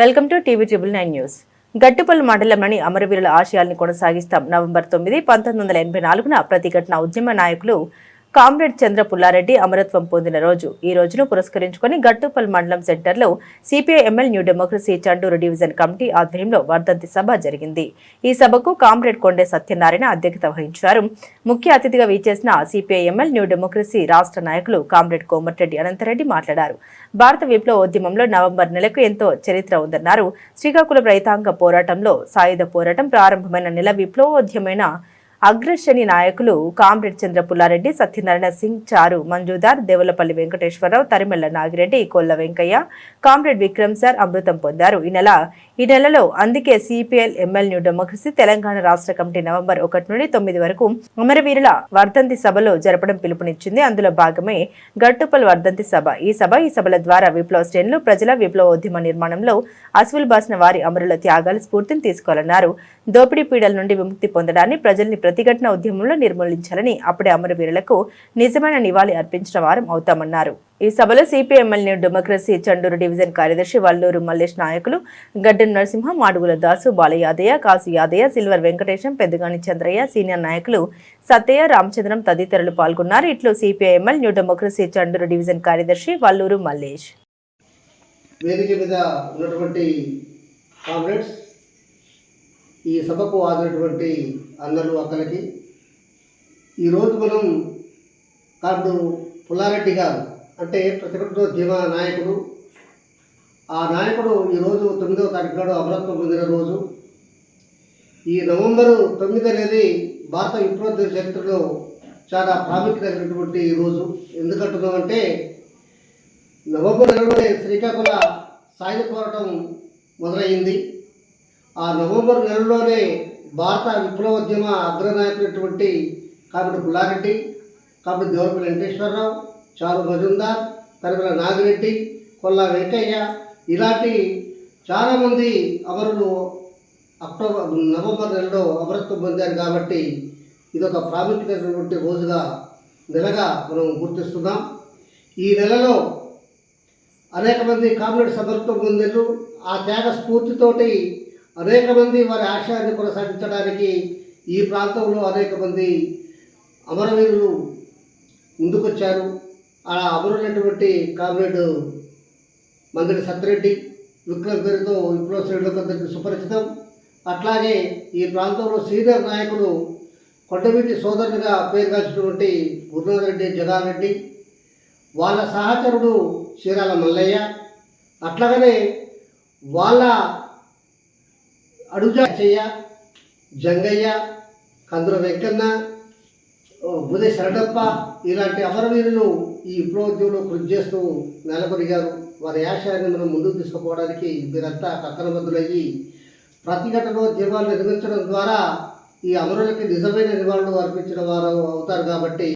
Welcome to TV triple nine news. Gattupalli మండలంలోని అమరవీరుల ఆశయాల్ని కొనసాగిస్తాం. నవంబర్ తొమ్మిది పంతొమ్మిది వందల ఎనభై నాలుగున ప్రతిఘటన ఉద్యమ నాయకులు కామ్రేడ్ చంద్ర పుల్లారెడ్డి అమరత్వం పొందిన రోజు. ఈ రోజును పురస్కరించుకొని గట్టుపల్ మండలం సెంటర్లో CPI ML New Democracy Chanduru division committee ఆధ్వర్యంలో వర్ధంతి సభ జరిగింది. ఈ సభకు కామ్రేడ్ కొండే సత్యనారాయణ అధ్యక్షత వహించారు. ముఖ్య అతిథిగా వీచేసిన సిపిఐ ఎంఎల్ న్యూ డెమోక్రసీ రాష్ట్ర నాయకులు కామ్రేడ్ కోమటిరెడ్డి అనంతరెడ్డి మాట్లాడారు. భారత విప్లవ ఉద్యమంలో నవంబర్ నెలకు ఎంతో చరిత్ర ఉందన్నారు. శ్రీకాకుళం రైతాంగ పోరాటంలో సాయుధ పోరాటం ప్రారంభమైన నెల విప్లవోద్యమైన అగ్రశ్రేణి నాయకులు comrade Chandra Pullareddy Satyanarayana Singh Charu Majumdar Devulapalli Venkateswararao Tarimela Nagireddy Kolla Venkaiah comrade Vikram sir అమృతం పొందారు. ఈ నెల ఈ నెలలో అందుకే CPL ML New Democracy Telangana రాష్ట్ర కమిటీ నవంబర్ ఒకటి నుండి తొమ్మిది వరకు అమరవీరుల వర్ధంతి సభలో జరపడం పిలుపునిచ్చింది. అందులో భాగమే గట్టుపల్ వర్ధంతి సభ. ఈ సభ ఈ సభల ద్వారా విప్లవ శ్రేణులు ప్రజల విప్లవోద్యమ నిర్మాణంలో అసువులు బాసిన వారి అమరుల త్యాగాలు స్ఫూర్తిని తీసుకోవాలన్నారు. దోపిడీ పీడల నుండి విముక్తి పొందడాన్ని ప్రజల్ని ప్రతిఘటన ఉద్యమంలో నిర్మూలించాలని అప్పుడే అమరవీరులకు నిజమైన నివాళి అర్పించిన వారం అవుతామన్నారు. ఈ సభలో సిపిఎంఎల్ డెమోక్రసీ చండూరు డివిజన్ కార్యదర్శి వల్లూరు మల్లేష్ నాయకులు గడ్డన్ నరసింహ మాడుగుల దాసు బాలయాదయ్య కాసు యాదయ్య సిల్వర్ వెంకటేశం పెద్దగాని చంద్రయ్య సీనియర్ నాయకులు సత్తయ్య రామచంద్రం తదితరులు పాల్గొన్నారు. ఇట్లు MLA New Democracy Chanduru division కార్యదర్శి వల్లూరు మల్లేష్. వేదిక మీద ఉన్నటువంటి కామ్రేడ్స్ ఈ సభకు హాజరైనటువంటి అందరూ అక్కలకి ఈరోజు మనం కాదు పుల్లారెడ్డి గారు అంటే ప్రతిపక్షోద్యమ నాయకుడు. ఆ నాయకుడు ఈరోజు తొమ్మిదవ తారీఖు నాడు అమరత్వం పొందిన రోజు. ఈ నవంబరు తొమ్మిది అనేది భారత విప్లవ చరిత్రలో చాలా ప్రాముఖ్యత ఈ రోజు. ఎందుకంటున్నామంటే నవంబర్ నెలలోనే శ్రీకాకుళ సాయుధ పోరాటం మొదలైంది ఆ నవంబర్ నెలలోనే భారత విప్లవోద్యమ అగ్రనాయకుడైనటువంటి కాబట్టి పుల్లారెడ్డి కాబట్టి దేవరపల్లి వెంకటేశ్వరరావు చారు మజుందార్ తరిమల నాగిరెడ్డి కొల్లా వెంకయ్య ఇలాంటి చాలామంది అమరులు అక్టోబర్ నవంబర్ నెలలో అమరత్వం పొందారు కాబట్టి ఇదొక ప్రాముఖ్యమైనటువంటి రోజుగా నెలగా మనం గుర్తిస్తున్నాం. ఈ నెలలో అనేక మంది కామ్రేడ్ సమర్థం పొందారు ఆ త్యాగ స్ఫూర్తితోటి అనేక మంది వారి ఆశయాన్ని కొనసాగించడానికి ఈ ప్రాంతంలో అనేక మంది అమరవీరులు ముందుకొచ్చారు. ఆ అమరులైనటువంటి కామ్రేడ్ మందిరి సత్యరెడ్డి విక్రమ్ పేరుతో విప్లవ శ్రేణులకు అందరికీ సుపరిచితం. అట్లాగే ఈ ప్రాంతంలో సీనియర్ నాయకులు కొండవీటి సోదరునిగా పేరుగాల్చినటువంటి గురునాథరెడ్డి జగారెడ్డి వాళ్ళ సహచరుడు చీరాల మల్లయ్య. అట్లాగనే వాళ్ళ అడుజాచయ్య జంగయ్య కందుల వెంకన్న బుదే శరణప్ప ఇలాంటి అమరవీరులు ఈ విప్లవోద్యమంలో కృషి చేస్తూ నెలకొరిగారు. వారి ఆశయాన్ని మనం ముందుకు తీసుకుపోవడానికి మీరంతా కక్కనబద్దులయ్యి ప్రతిఘటనోద్యమాలు నిర్మించడం ద్వారా ఈ అమరులకి నిజమైన నివాళులు అర్పించిన వారు అవుతారు కాబట్టి